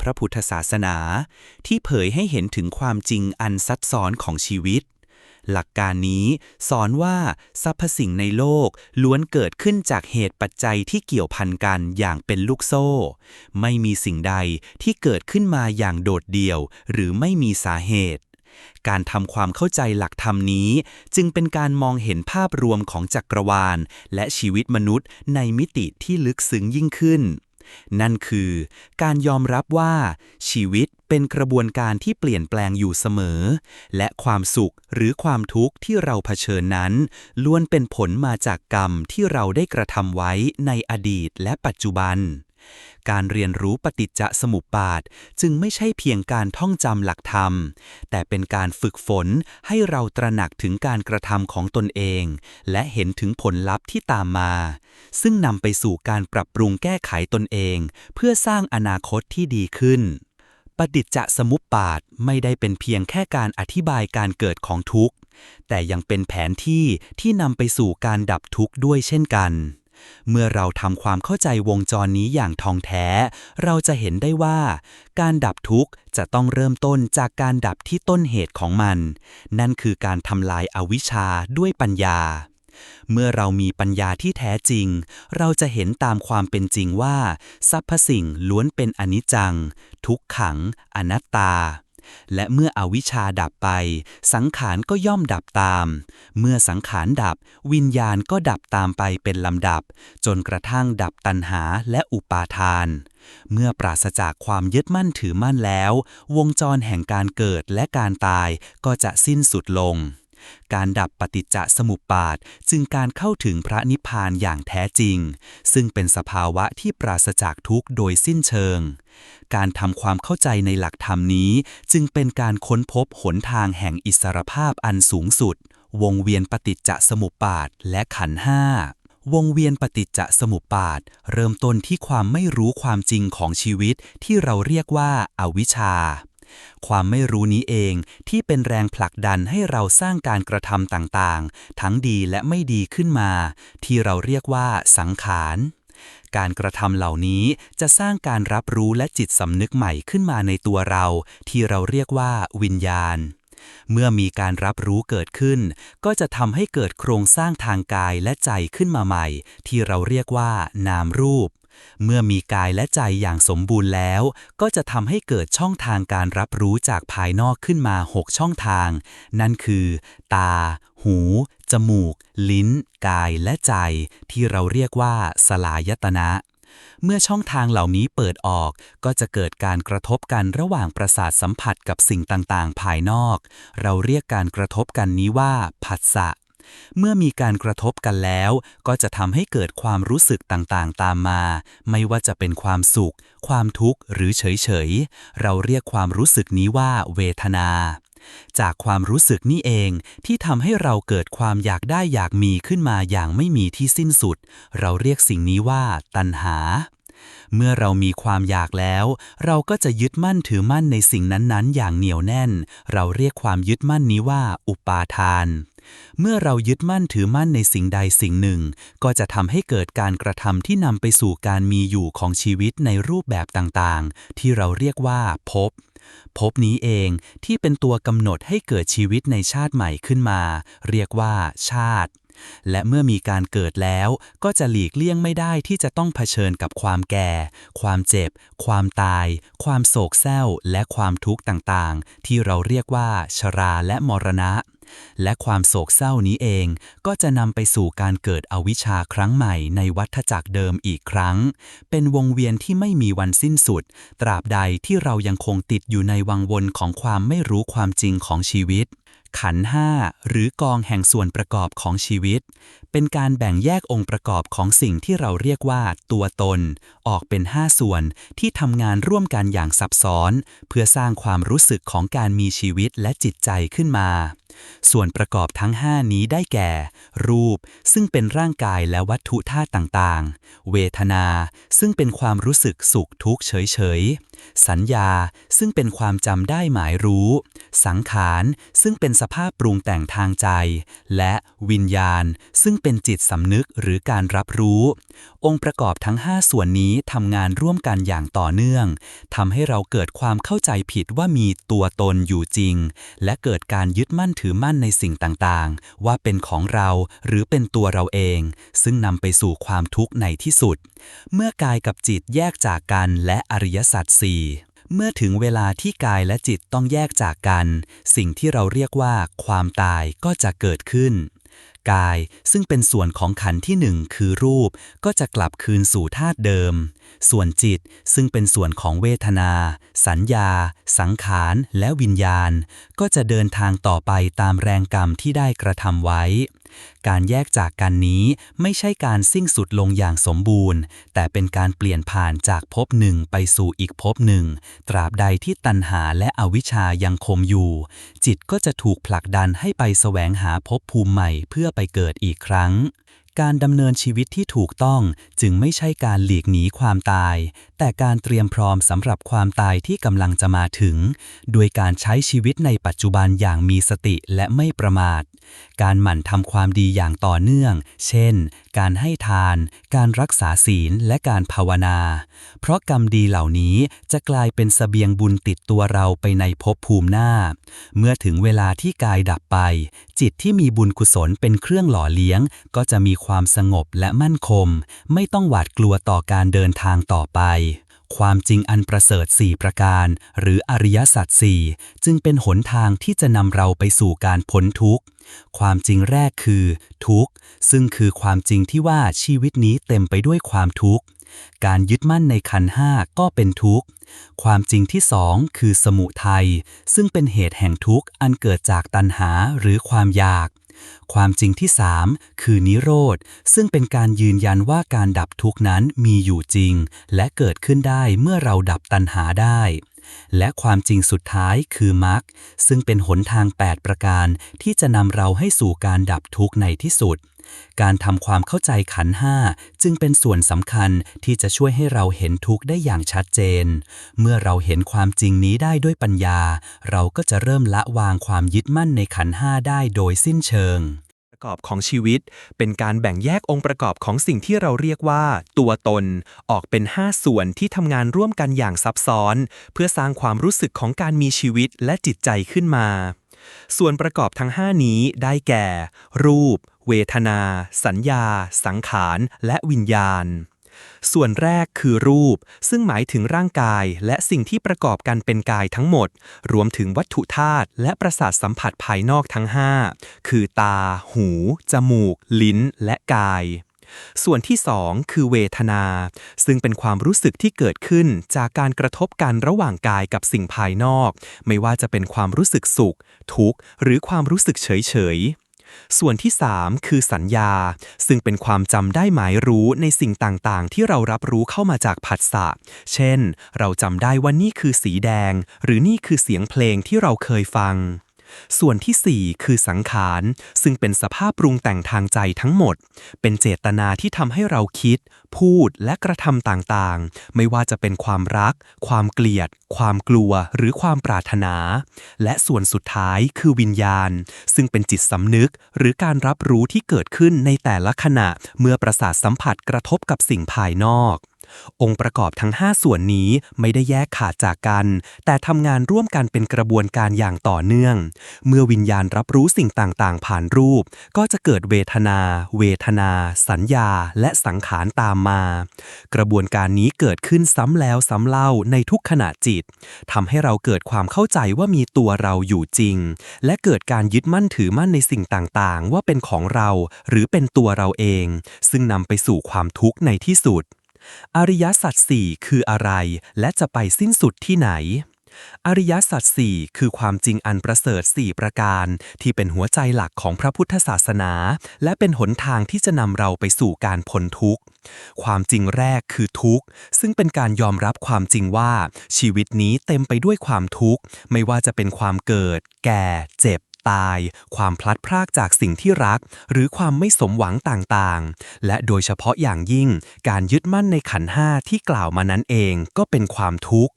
พระพุทธศาสนา ที่เผยให้เห็นถึงความจริงอันซับซ้อนของชีวิต หลักการนี้สอนว่าสรรพสิ่งในโลกล้วนเกิดขึ้นจากเหตุปัจจัยที่เกี่ยวพันกันอย่างเป็นลูกโซ่ ไม่มีสิ่งใดที่เกิดขึ้นมาอย่างโดดเดี่ยว หรือไม่มีสาเหตุการทำความเข้าใจหลักธรรมนี้ จึงเป็นการมองเห็นภาพรวมของจักรวาล และชีวิตมนุษย์ในมิติที่ลึกซึ้งยิ่งขึ้น นั่นคือการยอมรับว่าชีวิตเป็นกระบวนการที่เปลี่ยนแปลงอยู่เสมอ และความสุขหรือความทุกข์ที่เราเผชิญนั้น ล้วนเป็นผลมาจากกรรมที่เราได้กระทำไว้ในอดีตและปัจจุบัน การเรียนรู้ปฏิจจสมุปบาทจึงไม่ใช่เพียงการท่องจำหลักธรรม แต่เป็นการฝึกฝนให้เราตระหนักถึงการกระทำของตนเอง และเห็นถึงผลลัพธ์ที่ตามมา ซึ่งนำไปสู่การปรับปรุงแก้ไขตนเอง เพื่อสร้างอนาคตที่ดีขึ้นปฏิจจสมุปบาทไม่ได้เป็นเพียงแค่การอธิบายการเกิดของทุกข์ แต่ยังเป็นแผนที่ที่นำไปสู่การดับทุกข์ด้วยเช่นกัน เมื่อเราทำความเข้าใจวงจรนี้อย่างทองแท้ เราจะเห็นได้ว่า การดับทุกข์จะต้องเริ่มต้นจากการดับที่ต้นเหตุของมัน นั่นคือการทำลายอาวิชชาด้วยปัญญา เมื่อเรามีปัญญาที่แท้จริง เราจะเห็นตามความเป็นจริงว่าสรรพสิ่งล้วนเป็นอนิจจัง ทุกขัง อนัตตา และเมื่ออวิชชาดับไป สังขารก็ย่อมดับตาม เมื่อสังขารดับ วิญญาณก็ดับตามไปเป็นลำดับ จนกระทั่งดับตัณหาและอุปาทาน เมื่อปราศจากความยึดมั่นถือมั่นแล้ว วงจรแห่งการเกิดและการตายก็จะสิ้นสุดลง การดับปฏิจจสมุปบาทจึงการเข้าถึงพระนิพพานอย่างแท้จริง ซึ่งเป็นสภาวะที่ปราศจากทุกข์โดยสิ้นเชิง การทำความเข้าใจในหลักธรรมนี้ จึงเป็นการค้นพบหนทางแห่งอิสรภาพอันสูงสุด วงเวียนปฏิจจสมุปบาทและขันห้าวงเวียนปฏิจจสมุปบาท เริ่มต้นที่ความไม่รู้ความจริงของชีวิตที่เราเรียกว่าอาวิชชา ความไม่รู้นี้เองที่เป็นแรงผลักดันให้เราสร้างการกระทำต่างๆ ทั้งดีและไม่ดีขึ้นมา ที่เราเรียกว่าสังขารการกระทำเหล่านี้จะสร้างการรับรู้และจิตสำนึกใหม่ขึ้นมาในตัวเรา ที่เราเรียกว่าวิญญาณ เมื่อมีการรับรู้เกิดขึ้น ก็จะทำให้เกิดโครงสร้างทางกายและใจขึ้นมาใหม่ ที่เราเรียกว่านามรูป เมื่อมีกายและใจอย่างสมบูรณ์แล้ว ก็จะทำให้เกิดช่องทางการรับรู้จากภายนอกขึ้นมา 6 ช่องทาง นั่นคือ ตา หู จมูก ลิ้น กายและใจ ที่เราเรียกว่าสลายตนะเมื่อช่องทางเหล่านี้เปิดออก ก็จะเกิดการกระทบกันระหว่างประสาทสัมผัสกับสิ่งต่างๆ ภายนอก เราเรียกการกระทบกันนี้ว่าผัสสะ เมื่อมีการกระทบกันแล้ว ก็จะทำให้เกิดความรู้สึกต่างๆ ตามมา ไม่ว่าจะเป็นความสุข ความทุกข์หรือเฉยๆ เราเรียกความรู้สึกนี้ว่าเวทนาจากความรู้สึกนี่เองที่ทำให้เราเกิดความอยากได้อยากมีขึ้นมาอย่างไม่มีที่สิ้นสุด เราเรียกสิ่งนี้ว่าตัณหา เมื่อเรามีความอยากแล้ว เราก็จะยึดมั่นถือมั่นในสิ่งนั้นๆ อย่างเหนียวแน่น เราเรียกความยึดมั่นนี้ว่าอุปาทาน เมื่อเรายึดมั่นถือมั่นในสิ่งใดสิ่งหนึ่ง ก็จะทำให้เกิดการกระทำที่นำไปสู่การมีอยู่ของชีวิตในรูปแบบต่างๆ ที่เราเรียกว่าภพภพนี้เองที่เป็นตัวกำหนดให้เกิดชีวิตในชาติใหม่ขึ้นมา เรียกว่าชาติ และเมื่อมีการเกิดแล้ว ก็จะหลีกเลี่ยงไม่ได้ที่จะต้องเผชิญกับความแก่ ความเจ็บ ความตาย ความโศกเศร้า และความทุกข์ต่างๆ ที่เราเรียกว่าชราและมรณะ และความโศกเศร้านี้เองก็จะนำไปสู่การเกิดอวิชชาครั้งใหม่ในวัฏจักรเดิมอีกครั้ง เป็นวงเวียนที่ไม่มีวันสิ้นสุด ตราบใดที่เรายังคงติดอยู่ในวังวนของความไม่รู้ความจริงของชีวิตขันห้าหรือกองแห่งส่วนประกอบของชีวิต เป็นการแบ่งแยกองค์ประกอบของสิ่งที่เราเรียกว่าตัวตน ออกเป็น5ส่วนที่ทำงานร่วมกันอย่างซับซ้อน เพื่อสร้างความรู้สึกของการมีชีวิตและจิตใจขึ้นมา ส่วนประกอบทั้ง 5 นี้ได้แก่ รูป ซึ่งเป็นร่างกายและวัตถุธาตุต่างๆ เวทนา ซึ่งเป็นความรู้สึกสุขทุกข์เฉยๆ สัญญา ซึ่งเป็นความจำได้หมายรู้ สังขาร ซึ่งเป็นสภาพปรุงแต่งทางใจ และวิญญาณ ซึ่งเป็นจิตสำนึกหรือการรับรู้ องค์ประกอบทั้ง 5 ส่วนนี้ทำงานร่วมกันอย่างต่อเนื่องทำให้เราเกิดความเข้าใจผิดว่ามีตัวตนอยู่จริง และเกิดการยึดมั่นถือมั่นในสิ่งต่างๆ ว่าเป็นของเราหรือเป็นตัวเราเอง ซึ่งนำไปสู่ความทุกข์ในที่สุด เมื่อกายกับจิตแยกจากกันและอริยสัจสี่เมื่อถึงเวลาที่กายและจิตต้องแยกจากกัน สิ่งที่เราเรียกว่าความตายก็จะเกิดขึ้น กาย ซึ่งเป็นส่วนของขันธ์ที่หนึ่งคือรูป ก็จะกลับคืนสู่ธาตุเดิม ส่วนจิตซึ่งเป็นส่วนของเวทนา สัญญา สังขารและวิญญาณ ก็จะเดินทางต่อไปตามแรงกรรมที่ได้กระทำไว้ การแยกจากกันนี้ไม่ใช่การสิ้นสุดลงอย่างสมบูรณ์ แต่เป็นการเปลี่ยนผ่านจากภพหนึ่งไปสู่อีกภพหนึ่ง ตราบใดที่ตัณหาและอวิชชายังคมอยู่ จิตก็จะถูกผลักดันให้ไปแสวงหาภพภูมิใหม่เพื่อไปเกิดอีกครั้งการดำเนินชีวิตที่ถูกต้องจึงไม่ใช่การหลีกหนีความตาย แต่การเตรียมพร้อมสำหรับความตายที่กำลังจะมาถึงโดยการใช้ชีวิตในปัจจุบันอย่างมีสติและไม่ประมาท การหมั่นทำความดีอย่างต่อเนื่อง เช่น การให้ทาน การรักษาศีลและการภาวนา เพราะกรรมดีเหล่านี้จะกลายเป็นเสบียงบุญติดตัวเราไปในภพภูมิหน้า เมื่อถึงเวลาที่กายดับไป จิตที่มีบุญกุศลเป็นเครื่องหล่อเลี้ยง ก็จะมีความสงบและมั่นคง ไม่ต้องหวาดกลัวต่อการเดินทางต่อไป ความจริงอันประเสริฐ 4 ประการ หรืออริยสัจสี่จึงเป็นหนทางที่จะนำเราไปสู่การพ้นทุกข์ ความจริงแรกคือ ทุกข์ ซึ่งคือความจริงที่ว่าชีวิตนี้เต็มไปด้วยความทุกข์ การยึดมั่นในขันห้าก็เป็นทุกข์ ความจริงที่สองคือสมุทัยซึ่งเป็นเหตุแห่งทุกข์อันเกิดจากตัณหาหรือความอยาก ความจริงที่สามคือนิโรธ ซึ่งเป็นการยืนยันว่าการดับทุกนั้นมีอยู่จริง และเกิดขึ้นได้เมื่อเราดับตัณหาได้ และความจริงสุดท้ายคือมรรคซึ่งเป็นหนทาง 8 ประการที่จะนำเราให้สู่การดับทุกข์ในที่สุด การทำความเข้าใจขันห้าจึงเป็นส่วนสำคัญที่จะช่วยให้เราเห็นทุกข์ได้อย่างชัดเจน เมื่อเราเห็นความจริงนี้ได้ด้วยปัญญา เราก็จะเริ่มละวางความยึดมั่นในขันห้าได้โดยสิ้นเชิงประกอบของชีวิต เป็นการแบ่งแยกองค์ประกอบของสิ่งที่เราเรียกว่า ตัวตน ออกเป็น 5 ส่วนที่ทำงานร่วมกันอย่างซับซ้อน เพื่อสร้างความรู้สึกของการมีชีวิตและจิตใจขึ้นมา ส่วนประกอบทั้ง 5 นี้ได้แก่ รูป เวทนา สัญญา สังขาร และวิญญาณ ส่วนแรกคือรูป ซึ่งหมายถึงร่างกายและสิ่งที่ประกอบกันเป็นกายทั้งหมด รวมถึงวัตถุธาตุและประสาทสัมผัสภายนอกทั้ง 5 คือตา หู จมูก ลิ้น และกายส่วนที่ 2 คือเวทนา ซึ่งเป็นความรู้สึกที่เกิดขึ้นจากการกระทบกันระหว่างกายกับสิ่งภายนอก ไม่ว่าจะเป็นความรู้สึกสุข ทุกข์ หรือความรู้สึกเฉยๆ ส่วนที่ 3 คือสัญญา ซึ่งเป็นความจำได้หมายรู้ในสิ่งต่างๆ ที่เรารับรู้เข้ามาจากผัสสะ เช่น เราจำได้ว่านี่คือสีแดง หรือนี่คือเสียงเพลงที่เราเคยฟัง ส่วนที่ 4 คือสังขาร ซึ่งเป็นสภาพปรุงแต่งทางใจทั้งหมด เป็นเจตนาที่ทำให้เราคิด พูดและกระทำต่างๆ ไม่ว่าจะเป็นความรัก ความเกลียด ความกลัว หรือความปรารถนา และส่วนสุดท้ายคือวิญญาณ ซึ่งเป็นจิตสำนึก หรือการรับรู้ที่เกิดขึ้นในแต่ละขณะ เมื่อประสาทสัมผัสกระทบกับสิ่งภายนอก องค์ประกอบทั้ง 5 ส่วนนี้ไม่ได้แยกขาดจากกัน แต่ทำงานร่วมกันเป็นกระบวนการอย่างต่อเนื่อง เมื่อวิญญาณรับรู้สิ่งต่างๆ ผ่านรูป ก็จะเกิดเวทนา เวทนา สัญญา และสังขารตามมา กระบวนการนี้เกิดขึ้นซ้ำแล้วซ้ำเล่าในทุกขณะจิตทำให้เราเกิดความเข้าใจว่ามีตัวเราอยู่จริง และเกิดการยึดมั่นถือมั่นในสิ่งต่างๆ ว่าเป็นของเราหรือเป็นตัวเราเอง ซึ่งนำไปสู่ความทุกข์ในที่สุด อริยสัจสี่คืออะไรและจะไปสิ้นสุดที่ไหน อริยสัจสี่คือความจริงอันประเสริฐสี่ประการ ที่เป็นหัวใจหลักของพระพุทธศาสนา และเป็นหนทางที่จะนำเราไปสู่การพ้นทุกข์ ความจริงแรกคือทุกข์ ซึ่งเป็นการยอมรับความจริงว่า ชีวิตนี้เต็มไปด้วยความทุกข์ ไม่ว่าจะเป็นความเกิด แก่ เจ็บ ตาย ความพลัดพรากจากสิ่งที่รัก หรือความไม่สมหวังต่างๆ และโดยเฉพาะอย่างยิ่ง การยึดมั่นในขันห้าที่กล่าวมานั้นเองก็เป็นความทุกข์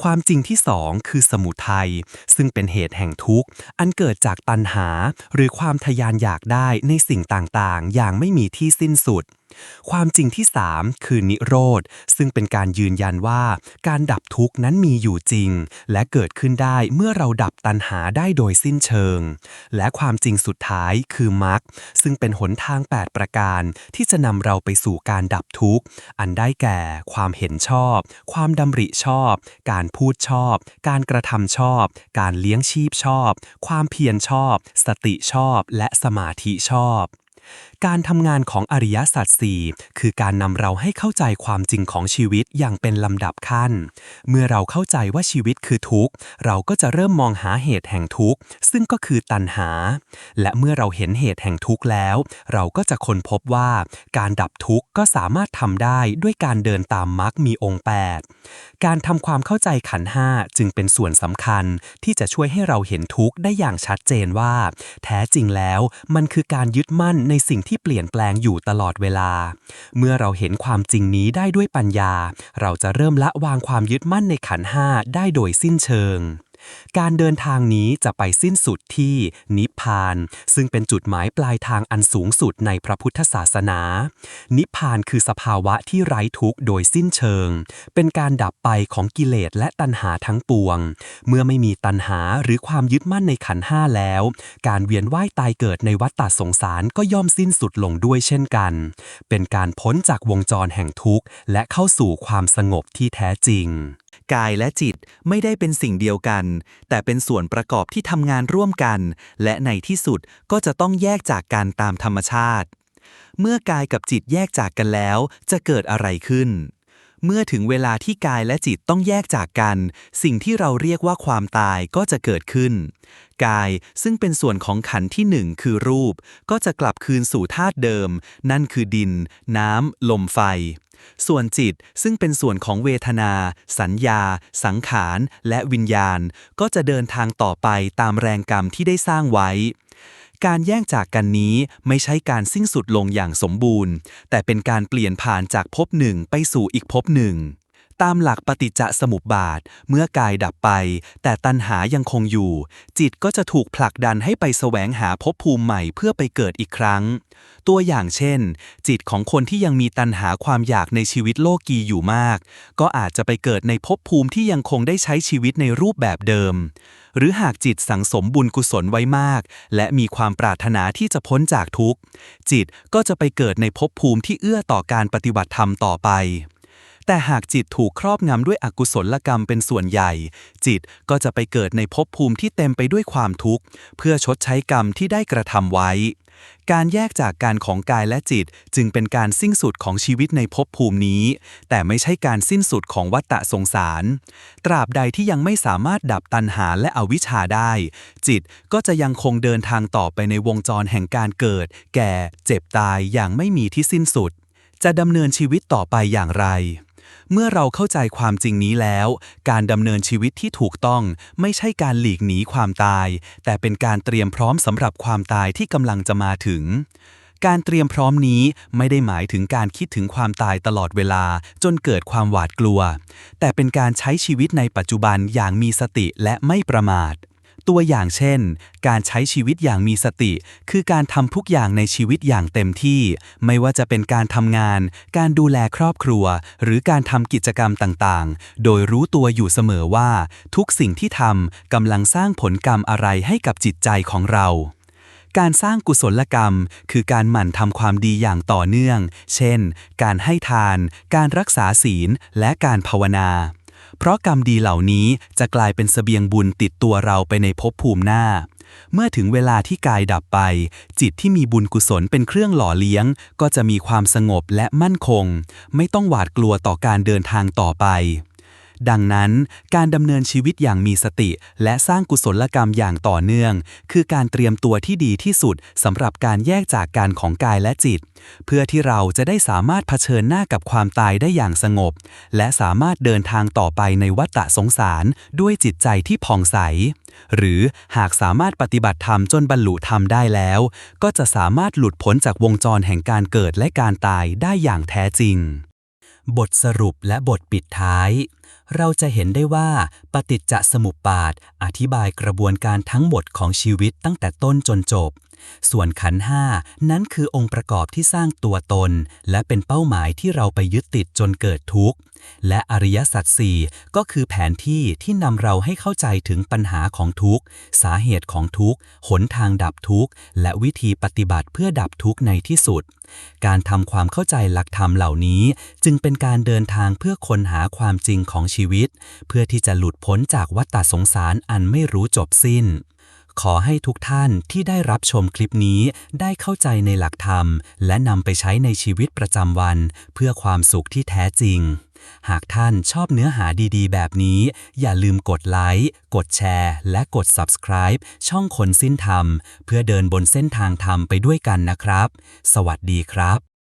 ความจริงที่สองคือสมุทัยซึ่งเป็นเหตุแห่งทุกข์ อันเกิดจากตัณหา หรือความทยานอยากได้ในสิ่งต่างๆ อย่างไม่มีที่สิ้นสุด ความจริงที่ 3 คือนิโรธ ซึ่งเป็นการยืนยันว่า การดับทุกข์นั้นมีอยู่จริง และเกิดขึ้นได้เมื่อเราดับตัณหาได้โดยสิ้นเชิง และความจริงสุดท้ายคือมรรคซึ่งเป็นหนทาง 8 ประการ ที่จะนำเราไปสู่การดับทุกข์ อันได้แก่ ความเห็นชอบ ความดำริชอบ การพูดชอบ การกระทำชอบ การเลี้ยงชีพชอบ ความเพียรชอบ สติชอบ และสมาธิชอบ การทำงานของอริยสัจสี่คือการนำเราให้เข้าใจความจริงของชีวิตอย่างเป็นลำดับขั้น เมื่อเราเข้าใจว่าชีวิตคือทุกข์ เราก็จะเริ่มมองหาเหตุแห่งทุกข์ ซึ่งก็คือตัณหา และเมื่อเราเห็นเหตุแห่งทุกข์แล้ว เราก็จะค้นพบว่าการดับทุกข์ก็สามารถทำได้ด้วยการเดินตามมรรคมีองค์ 8 การทำความเข้าใจขันห้าจึงเป็นส่วนสำคัญที่จะช่วยให้เราเห็นทุกข์ได้อย่างชัดเจนว่า แท้จริงแล้วมันคือการยึดมั่นในสิ่งที่เปลี่ยนแปลงอยู่ตลอดเวลา เมื่อเราเห็นความจริงนี้ได้ด้วยปัญญา เราจะเริ่มละวางความยึดมั่นในขันห้าได้โดยสิ้นเชิง การเดินทางนี้จะไปสิ้นสุดที่นิพพาน ซึ่งเป็นจุดหมายปลายทางอันสูงสุดในพระพุทธศาสนา นิพพานคือสภาวะที่ไร้ทุกข์โดยสิ้นเชิง เป็นการดับไปของกิเลสและตัณหาทั้งปวง เมื่อไม่มีตัณหาหรือความยึดมั่นในขันห้าแล้ว การเวียนว่ายตายเกิดในวัฏฏสงสารก็ย่อมสิ้นสุดลงด้วยเช่นกัน เป็นการพ้นจากวงจรแห่งทุกข์และเข้าสู่ความสงบที่แท้จริง กายและจิตไม่ได้เป็นสิ่งเดียวกัน แต่เป็นส่วนประกอบที่ทำงานร่วมกัน และในที่สุดก็จะต้องแยกจากกันตามธรรมชาติ เมื่อกายกับจิตแยกจากกันแล้ว จะเกิดอะไรขึ้น เมื่อถึงเวลาที่กายและจิตต้องแยกจากกัน สิ่งที่เราเรียกว่าความตายก็จะเกิดขึ้น กายซึ่งเป็นส่วนของขันธ์ที่หนึ่งคือรูป ก็จะกลับคืนสู่ธาตุเดิม นั่นคือดิน น้ำ ลมไฟ ส่วนจิตซึ่งเป็นส่วนของเวทนา สัญญา สังขาร และวิญญาณ ก็จะเดินทางต่อไปตามแรงกรรมที่ได้สร้างไว้ การแยกจากกันนี้ไม่ใช่การสิ้นสุดลงอย่างสมบูรณ์ แต่เป็นการเปลี่ยนผ่านจากภพหนึ่งไปสู่อีกภพหนึ่ง ตามหลักปฏิจจสมุปบาท เมื่อกายดับไป แต่ตัณหายังคงอยู่ จิตก็จะถูกผลักดันให้ไปแสวงหาภพภูมิใหม่เพื่อไปเกิดอีกครั้ง ตัวอย่างเช่น จิตของคนที่ยังมีตัณหาความอยากในชีวิตโลกีอยู่มาก ก็อาจจะไปเกิดในภพภูมิที่ยังคงได้ใช้ชีวิตในรูปแบบเดิม หรือหากจิตสังสมบุญกุศลไว้มาก และมีความปรารถนาที่จะพ้นจากทุกข์ จิตก็จะไปเกิดในภพภูมิที่เอื้อต่อการปฏิบัติธรรมต่อไป แต่หากจิตถูกครอบงำด้วยอกุศลกรรมเป็นส่วนใหญ่ จิตก็จะไปเกิดในภพภูมิที่เต็มไปด้วยความทุกข์ เพื่อชดใช้กรรมที่ได้กระทำไว้ การแยกจากการของกายและจิตจึงเป็นการสิ้นสุดของชีวิตในภพภูมินี้ แต่ไม่ใช่การสิ้นสุดของวัฏฏะสงสาร ตราบใดที่ยังไม่สามารถดับตัณหาและอวิชชาได้ จิตก็จะยังคงเดินทางต่อไปในวงจรแห่งการเกิด แก่ เจ็บตายอย่างไม่มีที่สิ้นสุด จะดำเนินชีวิตต่อไปอย่างไร เมื่อเราเข้าใจความจริงนี้แล้ว การดำเนินชีวิตที่ถูกต้องไม่ใช่การหลีกหนีความตาย แต่เป็นการเตรียมพร้อมสำหรับความตายที่กำลังจะมาถึง การเตรียมพร้อมนี้ไม่ได้หมายถึงการคิดถึงความตายตลอดเวลาจนเกิดความหวาดกลัว แต่เป็นการใช้ชีวิตในปัจจุบันอย่างมีสติและไม่ประมาท ตัวอย่างเช่น การใช้ชีวิตอย่างมีสติ คือการทำทุกอย่างในชีวิตอย่างเต็มที่ ไม่ว่าจะเป็นการทำงาน การดูแลครอบครัว หรือการทำกิจกรรมต่างๆ โดยรู้ตัวอยู่เสมอว่า ทุกสิ่งที่ทำกำลังสร้างผลกรรมอะไรให้กับจิตใจของเราการสร้างกุศลกรรม คือการหมั่นทำความดีอย่างต่อเนื่อง เช่น การให้ทาน การรักษาศีล และการภาวนา เพราะกรรมดีเหล่านี้จะกลายเป็นเสบียงบุญติดตัวเราไปในภพภูมิหน้า เมื่อถึงเวลาที่กายดับไป จิตที่มีบุญกุศลเป็นเครื่องหล่อเลี้ยง ก็จะมีความสงบและมั่นคง ไม่ต้องหวาดกลัวต่อการเดินทางต่อไป ดังนั้นการดำเนินชีวิตอย่างมีสติ และสร้างกุศลกรรมอย่างต่อเนื่อง คือการเตรียมตัวที่ดีที่สุดสำหรับการแยกจากการของกายและจิต เพื่อที่เราจะได้สามารถเผชิญหน้ากับความตายได้อย่างสงบ และสามารถเดินทางต่อไปในวัฏสงสารด้วยจิตใจที่ผ่องใส หรือหากสามารถปฏิบัติธรรมจนบรรลุธรรมได้แล้ว ก็จะสามารถหลุดพ้นจากวงจรแห่งการเกิดและการตายได้อย่างแท้จริง บทสรุปและบทปิดท้าย เราจะเห็นได้ว่าปฏิจจสมุปบาทอธิบายกระบวนการทั้งหมดของชีวิตตั้งแต่ต้นจนจบ ส่วนขันห้านั้นคือองค์ประกอบที่สร้างตัวตน และเป็นเป้าหมายที่เราไปยึดติดจนเกิดทุกข์ และอริยสัจสี่ก็คือแผนที่ที่นำเราให้เข้าใจถึงปัญหาของทุกข์ สาเหตุของทุกข์ หนทางดับทุกข์ และวิธีปฏิบัติเพื่อดับทุกข์ในที่สุด การทำความเข้าใจหลักธรรมเหล่านี้ จึงเป็นการเดินทางเพื่อค้นหาความจริงของชีวิต เพื่อที่จะหลุดพ้นจากวัฏฏสงสารอันไม่รู้จบสิ้น ขอให้ทุกท่านที่ได้รับชมคลิปนี้ได้เข้าใจในหลักธรรม และนำไปใช้ในชีวิตประจำวัน เพื่อความสุขที่แท้จริง หากท่านชอบเนื้อหาดีๆ แบบนี้ อย่าลืมกดไลค์ กดแชร์ และกด subscribe ช่องคนสิ้นธรรม เพื่อเดินบนเส้นทางธรรมไปด้วยกันนะครับ สวัสดีครับ